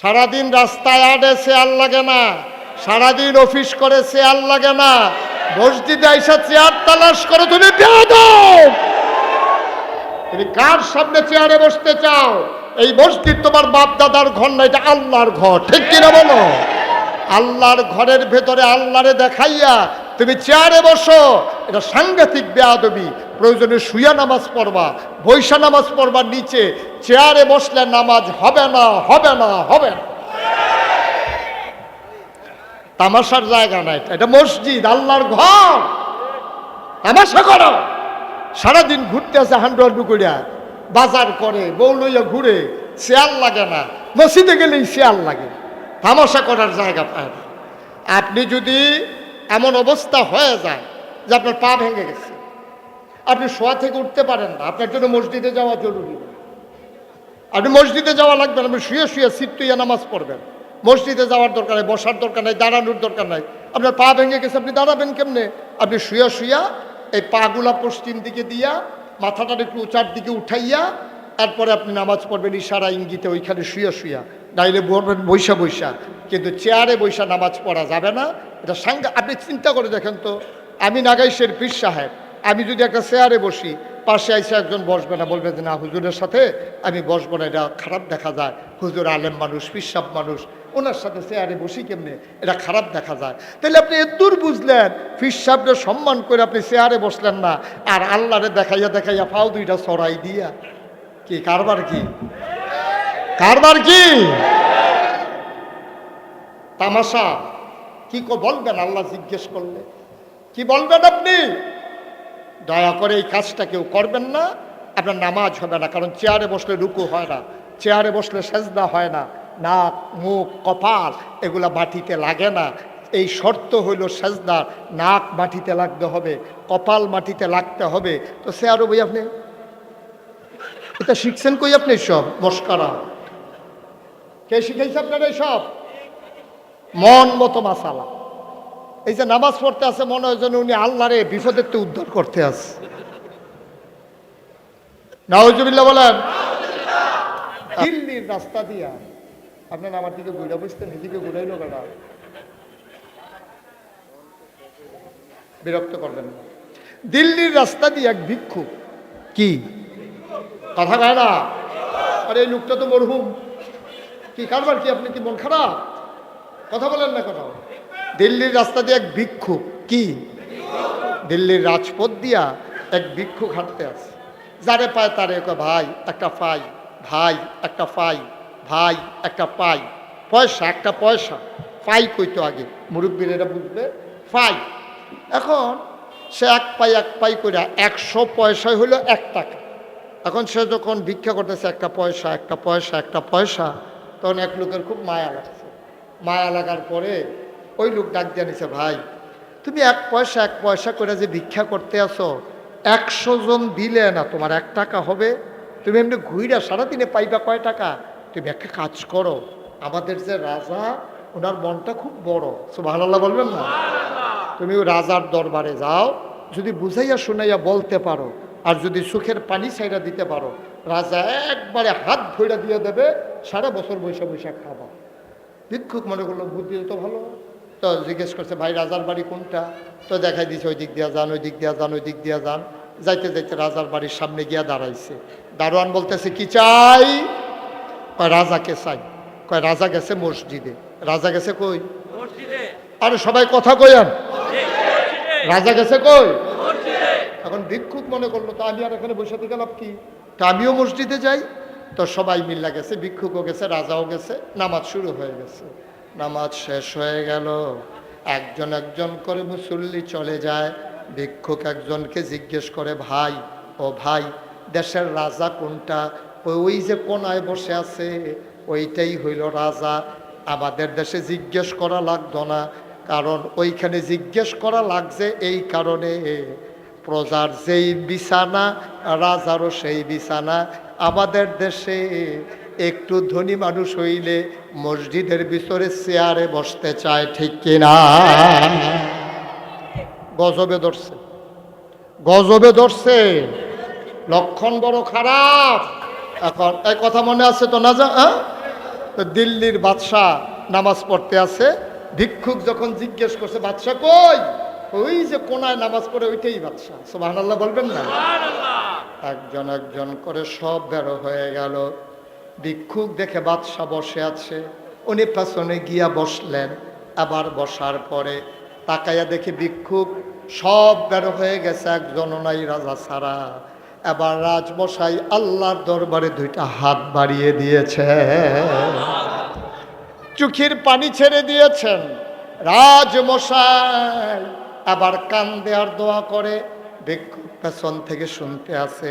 সারাদিন রাস্তায় আডে চেয়ার লাগে না, সারাদিন অফিস করে চেয়ার লাগে না, মসজিদে আইসা চেয়ার তালাশ করে তুমি তুমি কার সামনে চেয়ারে বসতে চাও? এই মসজিদ তোমার বাপ দাদার ঘর না, এটা আল্লাহর ঘর, ঠিক কিনা বলো? আল্লাহর ঘরের ভেতরে আল্লাহরে দেখাইয়া তুমি চেয়ারে বসো এটা সাংঘাতিক বেয়াদবি। প্রয়োজনে শুয়া নামাজ পড়বা, বৈশা নামাজ পড়বার নিচে চেয়ারে বসলে নামাজ হবে না হবে না হবে না। তামাশার জায়গা না এটা মসজিদ, আল্লাহর ঘর। তামাশা করো। সারাদিন ঘুরতে হান্ডু হান্ডু করিয়া বাজার করে, বউ লইয়া ঘুরে, শেয়াল লাগে না। মসজিদে গেলেই শেয়াল লাগে। তামাশা করার জায়গা পায় না। আপনি যদি এমন অবস্থা হয়ে যায় যে আপনার পা ভেঙে গেছে। আপনি শোয়া থেকে উঠতে পারেন না। আপনার জন্য মসজিদে যাওয়া জরুরি আপনি মসজিদে যাওয়া লাগবে না। আপনি শুয়ে শুয়ে সিট তুইয়া নামাজ পড়বেন। মসজিদে যাওয়ার দরকার নেই, বসার দরকার নাই, দাঁড়ানোর দরকার নাই। আপনার পা ভেঙে গেছে, আপনি দাঁড়াবেন কেমনে? আপনি শুয়া শুয়া এই পাগুলা পশ্চিম দিকে দিয়া মাথাটা একটু উঁচার দিকে উঠাইয়া, তারপরে আপনি নামাজ পড়বেন, ইশারা ইঙ্গিতে ওইখানে শুয়ে শুয়া। নাইলে পড়বেন বৈশা বৈশা কিন্তু চেয়ারে বৈশা নামাজ পড়া যাবে না। এটা সাংঘা আপনি চিন্তা করে দেখেন তো আমি নাগাইশের পীর সাহেব। আমি যদি একটা চেয়ারে বসি, পাশে আইসে একজন বসবে না, বলবে যে না, হুজুরের সাথে আমি বসবো না, এটা খারাপ দেখা যায়। হুজুর আলেম মানুষ, পিসাব মানুষ, ওনার সাথে চেয়ারে বসি কেমনে? এটা খারাপ দেখা যায়। তাহলে আপনি এদূর বুঝলেন ফিসাবরে সম্মান করে আপনি চেয়ারে বসলেন না, আর আল্লাহরে দেখাইয়া দেখাইয়া ফাও দুইটা সরাই দিয়া। কি, কারবার কি? কারবার কি? তামাশা কো বলবেন, আল্লাহ জিজ্ঞেস করলে? কি বলবেন আপনি? দয়া করে এই কাজটা কেউ করবেন না, আপনার নামাজ হবে না, কারণ চেয়ারে বসলে রুকু হয় না, চেয়ারে বসলে সেজদা হয় না, নাক, মুখ, কপাল, এগুলা মাটিতে লাগে না। এই শর্ত হইল সেজদার নাক মাটিতে লাগতে হবে, কপাল মাটিতে লাগতে হবে। তো সে আরও বই আপনি? এটা শিখছেন কই আপনি সব? মস্কারা। কে শিখাইছে আপনারা সব মন মতো মাসালা। এই যে নামাজ পড়তে আছে মনে হয় যেন উনি আল্লাহরে বিপদের তো উদ্ধার করতে আছে। নাওজুবিল্লাহ বলেন দিল্লির রাস্তা দিয়া আপনার আমার দিকে ঘুরে বুঝতেন এদিকে ঘুরাইল কেনা? বিরক্ত করবেন দিল্লির রাস্তা দিয়ে এক ভিক্ষু কি? কথা গায় না? আরে এই লোকটা তো মরহুম। কি কারবার কি? আপনি কি মন খারাপ? কথা বলেন না কথা দিল্লির রাস্তা দিয়ে এক ভিক্ষুক কি? দিল্লির রাজপথ দিয়া এক ভিক্ষুক হাঁটতে আছে যারে পায় তারে ভাই, একটা পাই ভাই, একটা পাই ভাই, একটা পাই, পয়সা, একটা পয়সা, পাই কইতো আগে। মুরব্বীর বুঝবে পাই এখন সে এক পাই এক পাই করে একশো পয়সায় হলো এক টাকা। এখন সে যখন ভিক্ষা করতেছে, একটা পয়সা একটা পয়সা একটা পয়সা, তখন এক লোকের খুব মায়া লাগছে। মায়া লাগার পরে ওই লোক ডাক দিয়ে নিছে ভাই তুমি এক পয়সা এক পয়সা করে যে ভিক্ষা করতে আসো একশো জন দিলে না তোমার এক টাকা হবে? তুমি এমনি ঘুইরা সারাদিনে পাইবা কয় টাকা? তুমি একটা কাজ করো আমাদের যে রাজা ওনার মনটা খুব বড়। সুবহানাল্লাহ বলবেন না? তুমি ওই রাজার দরবারে যাও যদি বুঝাইয়া শুনাইয়া বলতে পারো আর যদি সুখের পানি ছাইরা দিতে পারো রাজা একবারে হাত ধইরা দিয়ে দেবে সারা বছর বৈশা বৈশা খাবা। ভিক্ষুক মনে করল বুদ্ধি তো ভালো। তো জিজ্ঞেস করছে ভাই রাজার বাড়ি কোনটা? তো দেখাই দিছে ওই দিক দিয়া যান ওই দিক দিয়া যান ওই দিক দিয়া যান। যাইতে যাইতে রাজার বাড়ির সামনে গিয়া দাঁড়াইছে। দারোয়ান বলতেছে কি চাই? কয় রাজাকে চাই। কয় রাজা গেছে মসজিদে। রাজা গেছে কই? আরে সবাই কথা কইয়ান রাজা গেছে কই? এখন ভিক্ষুক মনে করল তো আমি আর এখানে বসে থেকে লাভ কি? তা আমিও মসজিদে যাই। তো সবাই মিল্লা গেছে ভিক্ষুকও গেছে রাজাও গেছে নামাজ শুরু হয়ে গেছে। নামাজ শেষ হয়ে গেল। একজন একজন করে মুসল্লি চলে যায়। ভিক্ষুক একজনকে জিজ্ঞেস করে, ভাই, ও ভাই, দেশের রাজা কোনটা? ওই যে কোনায় বসে আছে, ওইটাই হইল রাজা। আমাদের দেশে জিজ্ঞেস করা লাগতো না, কারণ ওইখানে জিজ্ঞেস করা লাগছে এই কারণে। প্রজার যেই বিছানা, রাজারও সেই বিছানা। আমাদের দেশে একটু ধনী মানুষ হইলে মসজিদের ভিতরে চেয়ারে বসতে চায় ঠিক কিনা? গজবে ধরছে। গজবে ধরছে। লক্ষণ বড় খারাপ। এখন এই কথা মনে আছে তো না যা হ্যাঁ? তো দিল্লির বাদশাহ নামাজ পড়তে আছে ভিক্ষুক যখন জিজ্ঞেস করছে বাদশাহ কই? ওই যে কোনায় নামাজ পড়ে ওইটাই বাদশাহ। সোহান আল্লাহ বলবেন না? একজন একজন করে সব বেরো হয়ে গেল। ভিক্ষুক দেখে বাদশাহ বসে আছে। উনি পেছনে গিয়া বসলেন। আবার বসার পরে তাকাইয়া দেখে ভিক্ষুক সব বেরো হয়ে গেছে একজন নাই রাজা ছাড়া। এবার রাজমশাই আল্লাহর দরবারে দুইটা হাত বাড়িয়ে দিয়েছে। চোখের পানি ছেড়ে দিয়েছেন। রাজমশাই আবার কান দেওয়ার দোয়া করে। পেছন থেকে শুনতে আছে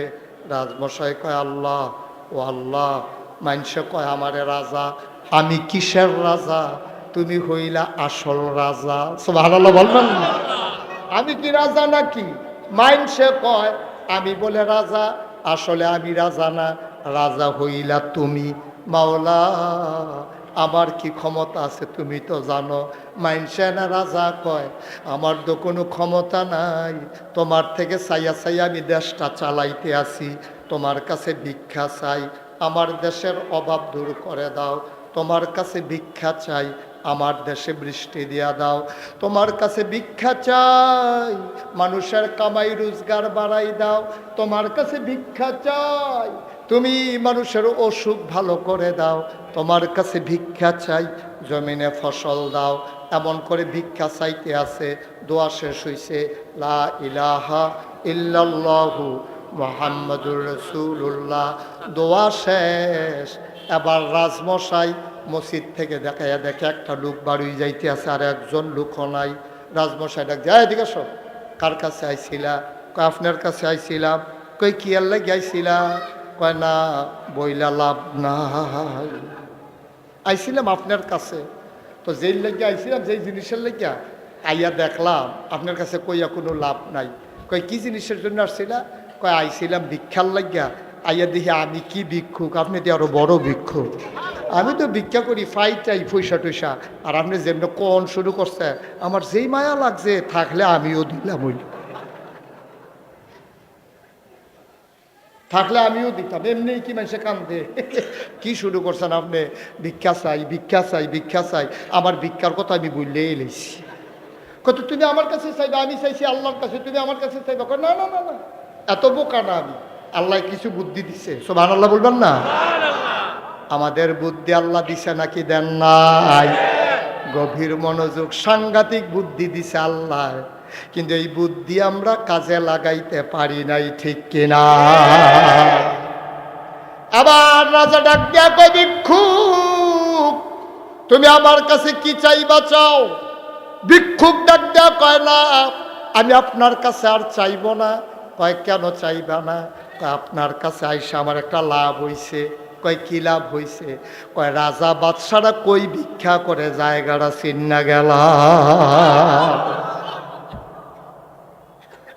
রাজমশাই কয়, আল্লাহ, ও আল্লাহ মানুষে কয়, আমারে রাজা, আমি কিসের রাজা? তুমি হইলা আসল রাজা। ভালো বলবেন আমি কি রাজা নাকি? মাইনসে কয়, আমি বলে রাজা, আসলে আমি রাজা না। রাজা হইলা তুমি, মাওলা। আমার কি ক্ষমতা আছে তুমি তো জানো। মাইনসে না রাজা কয়, আমার তো কোনো ক্ষমতা নাই। তোমার থেকে চাইয়া চাইয়া আমি দেশটা চালাইতে আসি। তোমার কাছে ভিক্ষা চাই। আমার দেশের অভাব দূর করে দাও। তোমার কাছে ভিক্ষা চাই, আমার দেশে বৃষ্টি দিয়া দাও। তোমার কাছে ভিক্ষা চাই, মানুষের কামাই রোজগার বাড়াই দাও। তোমার কাছে ভিক্ষা চাই, তুমি মানুষের অসুখ ভালো করে দাও। তোমার কাছে ভিক্ষা চাই, জমিনে ফসল দাও। এমন করে ভিক্ষা চাইতে আছে, দোয়া শেষ হইছে, লা ইলাহা ইল্লাল্লাহু মোহাম্মদুর রসুল্লাহ দোয়া শেষ। এবার রাজমশাই মসজিদ থেকে দেখাইয়া দেখে একটা লোক বাড়ি যাইতে আছে, আর একজন লোকও নাই। রাজমশাই ডাক যায় এদিকে সব কার কাছে আইছিলা? কয়, আপনার কাছে আইছিলাম। কই কি আল্লাহ গাইছিলা কয়, না, বইলা লাভ নাই। আইছিলাম আপনার কাছে। তো যেই লেগে আইছিলাম, যেই জিনিসের লেগে আইয়া দেখলাম, আপনার কাছে কইয়া কোনো লাভ নাই। কয়, কি জিনিসের জন্য আসছিলা? কয়, আইছিলাম ভিক্ষার লাগিয়া। আইয়া দেখি, আমি কি ভিক্ষুক? আপনি তো আরও বড় ভিক্ষুক। আমি তো ভিক্ষা করি, ফাই চাই পয়সা টয়সা। আর আপনি যেমন কন শুরু করছে, আমার যেই মায়া লাগছে, থাকলে আমিও দিলাম ওই। থাকলে আমিও দিতাম। এমনি কি মানুষে কান্দে? কি শুরু করছেন আপনি? ভিক্ষা চাই ভিক্ষা চাই ভিক্ষা চাই। আমার ভিক্ষার কথা আমি বললেই এলেছি কত, তুমি আমার কাছে চাইবে, আমি চাইছি আল্লাহর কাছে। তুমি আমার কাছে চাইবে? না না না না। এত বোকা না আমি। আল্লাহ কিছু বুদ্ধি দিছে। সোভান আল্লাহ বলবেন না? আমাদের বুদ্ধি আল্লাহ দিছে নাকি দেন নাই? গভীর মনোযোগ সাংঘাতিক বুদ্ধি দিছে আল্লাহ কিন্তু এই বুদ্ধি আমরা কাজে লাগাইতে পারি নাই ঠিক কিনা আবার রাজা ডাক দিয়া ভিক্ষুক তুমি আমার কাছে কি চাইবা চাও? ভিক্ষুক ডাক দেয়া কয় না আমি আপনার কাছে আর চাইব না। কয়, কেন চাইবা না? আপনার কাছে আইসা আমার একটা লাভ হইছে। কয়, কি লাভ হইছে? কয়, রাজা বাদশারা কই ভিক্ষা করে জায়গাটা চিন্না গেল?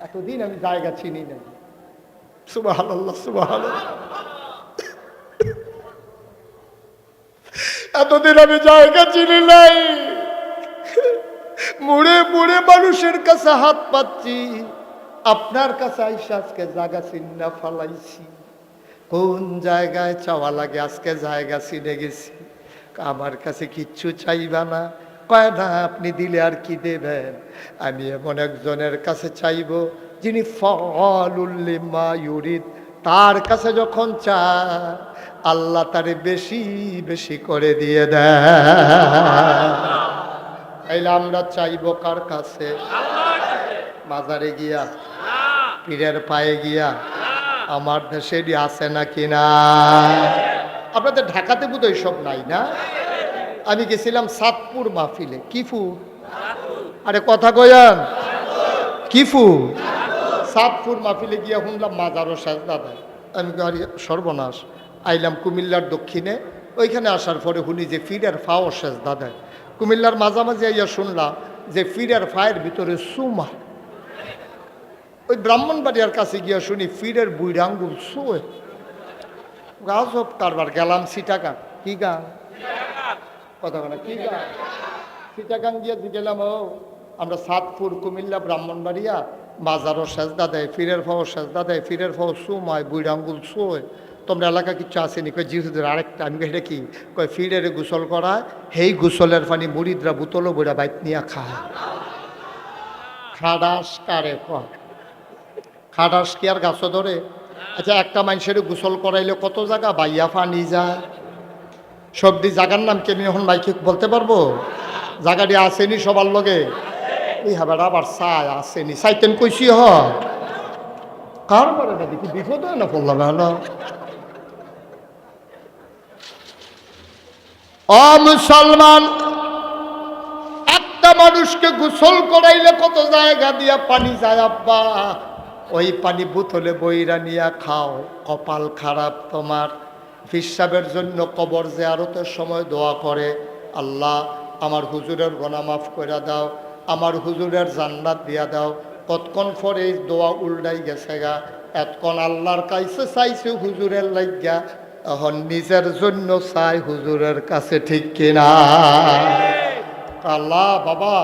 এতদিন আমি জায়গা চিনি সুবাহ এতদিন আমি জায়গা চিনি নাই। মুড়ে মুড়ে মানুষের কাছে হাত পাচ্ছি আপনার কাছে আইসা আজকে জায়গা চিন্না ফালাইছি। কোন জায়গায় চাওয়া লাগে আজকে জায়গা চিনে গেছি। আমার কাছে কিচ্ছু চাইবা না। কয় না আপনি দিলে আর কি দেবেন? আমি এমন একজনের কাছে চাইব যিনি ফলুল্লিমা ইউরিদ। তার কাছে যখন চা আল্লাহ তারে বেশি বেশি করে দিয়ে দেয় তাইলে আমরা চাইব কার কাছে। বাজারে গিয়া। পীরের পায়ে গিয়া, আমার দেশে আছে না? আপনাদের ঢাকাতে বোধ সব নাই না? আমি গেছিলাম সাতপুর মাহফিলে। কিফু আরে কথা কয়ান কিফু সাতপুর মাহফিলে গিয়া শুনলাম মাজারও শেষ দাদা আমি সর্বনাশ। আইলাম কুমিল্লার দক্ষিণে। ওইখানে আসার পরে শুনি যে ফিরের ফাও শেষ দাদা কুমিল্লার মাঝামাঝি আইয়া শুনলাম যে ফিরের ফায়ের ভিতরে সুমা ওই ব্রাহ্মণবাড়িয়ার কাছে গিয়া শুনি ফিরের বুড়ি আঙ্গুল শুয়ে গাছব কারবার, গেলাম সিটাকা কি গান? কথা বলে কি গান? সিটাগাং গিয়ে গেলাম, ও, আমরা সাতপুর, কুমিল্লা, ব্রাহ্মণবাড়িয়া বাজারও সেজদা দেয়, ফিরের ফাও সেজদা দেয়, ফিরের ফাও সুমায় বুড়ি আঙ্গুল শুয়ে তোমরা এলাকা কিছু আসেনি কই জি হুজুর আরেকটা, আমি এটা কি? কয় ফিডের গোসল করা হেই গোসলের পানি মুড়িদরা বুতলো বইরা বাইত নিয়া খায়। খাডাস কারে কয়? খাডাস কি আর গাছও ধরে? আচ্ছা একটা মানুষের গোসল করাইলে কত জায়গা? বাইয়া পানি যায়। সবদি জাগার নাম কি আমি এখন মাইকে বলতে পারব? জায়গাটি আসেনি সবার লগে? এই হাবার আবার চাই, আসেনি। চাইতেন কইছি হ। কার না দেখি বিপদ হয় না? অ, মুসলমান, একটা মানুষকে গোসল করাইলে কত জায়গা দিয়া পানি যায়, আব্বা? ওই পানি বোতলে বইরা নিয়া খাও কপাল খারাপ তোমার। ফিসাবের জন্য কবর জেয়ারতের সময় দোয়া করে আল্লাহ আমার হুজুরের গোনা মাফ করে দাও আমার হুজুরের জান্নাত দিয়া দাও। কতক্ষণ পরে এই দোয়া উল্টাই গেছে গা এতক্ষণ আল্লাহর কাছে চাইছে হুজুরের লাগিয়া এখন নিজের জন্য চাই হুজুরের কাছে ঠিক কিনা। আল্লাহ বাবা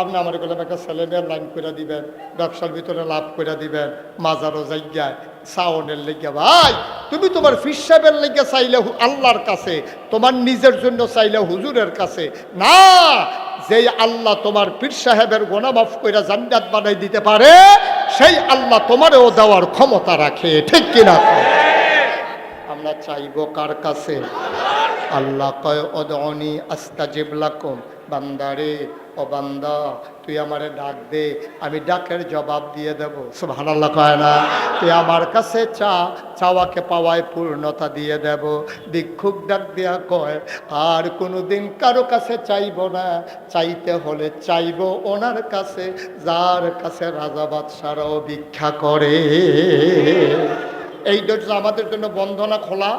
আপনি আমার গেলে একটা ছেলেমেয়ের লাইন করে দিবেন, ব্যবসার ভিতরে লাভ করে দিবেন, মাজারও জায়গায় সাউনের লেগে ভাই, তুমি তোমার ফিসাবের লেগে চাইলে আল্লাহর কাছে, তোমার নিজের জন্য চাইলে হুজুরের কাছে। না, যেই আল্লাহ তোমার পীর সাহেবের গোনা মাফ করে জান্নাত বানাই দিতে পারে, সেই আল্লাহ তোমারও দেওয়ার ক্ষমতা রাখে, ঠিক কিনা আমরা চাইব কার কাছে? আল্লাহ কয় অদনি আস্তাজিব লাকুম, বান্দারে ও তুই আমারে ডাক দে, আমি ডাকের জবাব দিয়ে দেব। সুবহানাল্লাহ কয় না? তুই আমার কাছে চা, চাওয়াকে পাওয়ায় পূর্ণতা দিয়ে দেব। ভিক্ষুক ডাক দিয়া কয়, আর কোনোদিন কারও কাছে চাইব না। চাইতে হলে চাইব ওনার কাছে, যার কাছে রাজা বাদশারাও ভিক্ষা করে। এই আমাদের জন্য বন্ধনা খোলা?